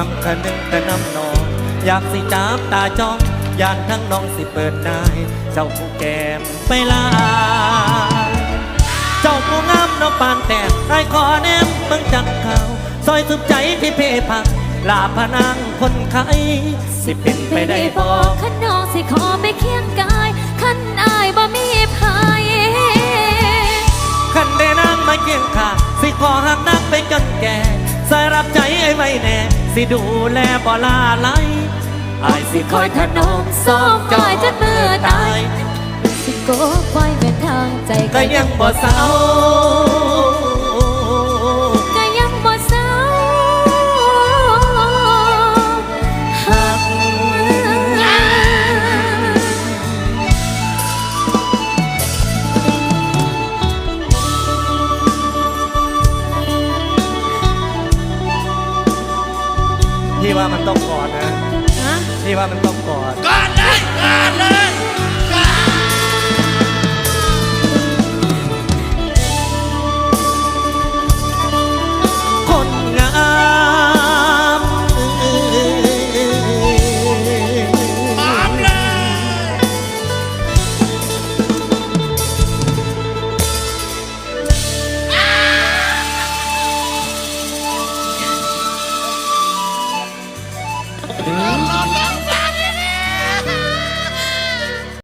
ทำคะนึงแต่น้ำนอง อยากสิจับตาจ้องยานทั้งน้องสิเปิดนาย เจ้าผู้แก้มไปลา เจ้าผู้งามน้องปานแต่ไอ้ขอแนมเมืองจังเขาซอยสุบใจที่เพพังลาพนังคนไข้สิเป็นไปได้บอขันน้องสิขอไปเคียงกายขันอายบ่มีภัยขันได้นางมาเคียงข้างสิขอหักนักไปจนแก่สายรับใจไอ้ไม่แน่ สิดูแลบ่ลาไหลไอ้ายสิคอยถนอมสองจอยจนมือตาย สิโกปล่อยเป็นทางใจก็ยังบ่เศร้า พี่ว่ามันต้องกอดนะ ฮะ พี่ว่ามันต้องกอด กอดเลยกอดเลย